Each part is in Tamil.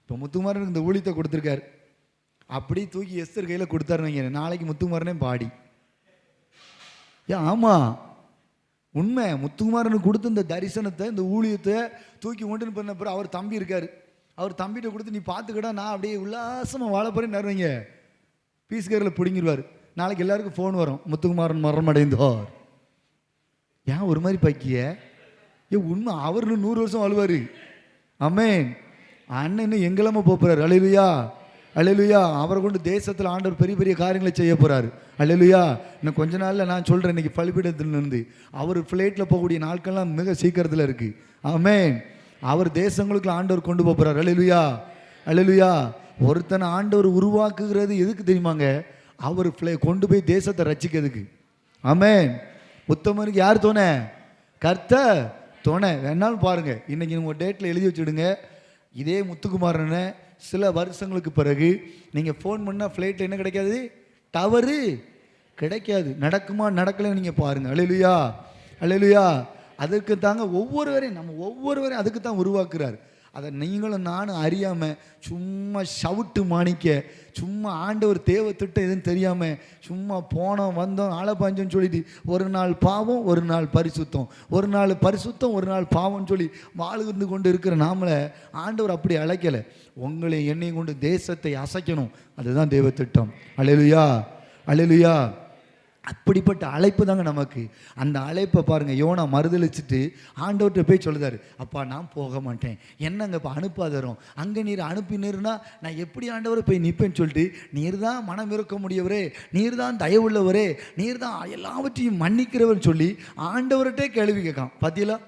இப்போ முத்துக்குமாரனுக்கு இந்த ஊழியத்தை கொடுத்துருக்காரு. அப்படி தூக்கி எஸ்தர் கையில் கொடுத்தாருன்னு நாளைக்கு முத்துக்குமாரனே பாடி. ஏன் ஆமாம் உண்மை முத்துக்குமாரனுக்கு கொடுத்த இந்த தரிசனத்தை இந்த ஊழியத்தை தூக்கி கொண்டு பண்ண பிறகு அவர் தம்பி இருக்காரு. அவர் தம்பிகிட்ட கொடுத்து நீ பார்த்துக்கடா நான் அப்படியே உல்லாசமாக வாழ போறேன்னு நிறைவீங்க பீஸ்கரில் பிடுங்கிடுவார் நாளைக்கு எல்லாருக்கும் ஃபோன் வரும். முத்துக்குமாரன் மரணம் அடைந்தோர் ஏன் ஒரு மாதிரி பக்கிய? ஏ உண்மை அவர் நூறு வருஷம் வாழ்வார். அம்மேன் அண்ணன் இன்னும் எங்கெல்லாம போகிறார் அழிலுயா அழிலுயா அவரை கொண்டு தேசத்தில் ஆண்டவர் பெரிய பெரிய காரியங்களை செய்ய போகிறாரு அழிலுயா இன்னும் கொஞ்ச நாளில் நான் சொல்கிறேன் இன்னைக்கு பலிபீடத்திலிருந்து அவர் ஃப்ளைட்டில் போகக்கூடிய நாட்கள்லாம் மிக சீக்கிரத்தில் இருக்குது ஆமேன். அவர் தேசங்களுக்கு ஆண்டவர் கொண்டு போகிறார் அழிலுயா அழிலுயா ஒருத்தனை ஆண்டவர் உருவாக்குகிறது எதுக்கு தெரியுமாங்க? அவர் ஃப்ளை கொண்டு போய் தேசத்தை ரச்சிக்கிறதுக்கு ஆமேன். உத்தமனுக்கு யார் தோணை? கர்த்த தோணை. வேணாலும் பாருங்க. இன்னைக்கு உங்கள் டேட்டில் எழுதி வச்சுடுங்க இதே முத்துக்குமாரனை சில வருஷங்களுக்கு பிறகு நீங்கள் ஃபோன் பண்ணால் ஃப்ளைட்டில் என்ன கிடைக்காது? டவரு கிடைக்காது. நடக்குமா நடக்கலைன்னு நீங்கள் பாருங்கள் அலையிலுயா அலையிலுயா. அதுக்கு தாங்க ஒவ்வொருவரையும் நம்ம ஒவ்வொருவரையும் அதுக்கு தான் உருவாக்குறாரு. அதை நீங்களும் நானும் அறியாமல் சும்மா ஷவுட்டு மாணிக்க சும்மா ஆண்டவர் தேவை திட்டம் எதுன்னு தெரியாமல் சும்மா போனோம் வந்தோம் ஆளப்பாஞ்சோன்னு சொல்லிட்டு ஒரு நாள் பாவம் ஒரு நாள் பரிசுத்தம். ஒரு நாள் பரிசுத்தம் ஒரு நாள் பாவம்னு சொல்லி வாழ்ந்து கொண்டு இருக்கிற நாமளை ஆண்டவர் அப்படி அழைக்கலை. உங்களை என்னையும் கொண்டு தேசத்தை அசைக்கணும். அதுதான் தேவ திட்டம். அலையலுயா. அலையலுயா. அப்படிப்பட்ட அழைப்பு தாங்க நமக்கு. அந்த அழைப்பை பாருங்க யோனா மறுதளிச்சுட்டு ஆண்டவர்கிட்ட போய் சொல்லுதாரு அப்பா நான் போக மாட்டேன். என்னங்க இப்போ அனுப்பாதரும்? அங்கே நீர் அனுப்பினீர்னா நான் எப்படி ஆண்டவரை போய் நிற்பேன்னு சொல்லிட்டு நீர் தான் மனம் இருக்க முடியவரே நீர் தான் தயவுள்ளவரே நீர் தான் எல்லாவற்றையும் மன்னிக்கிறவர் சொல்லி ஆண்டவர்கிட்டே கேள்வி கேட்கான் பார்த்தீங்களா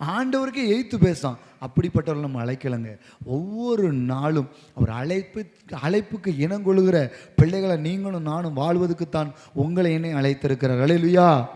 ஆண்டவருக்கே எய்த்து பேசான் அப்படிப்பட்டவர்கள் நம்ம அழைக்கலைங்க. ஒவ்வொரு நாளும் அவர் அழைப்பு அழைப்புக்கு இனங்கொள்கிற பிள்ளைகளை நீங்களும் நானும் வாழ்வதற்குத்தான் உங்களை என்னை அழைத்திருக்கிறார். அலையிலுயா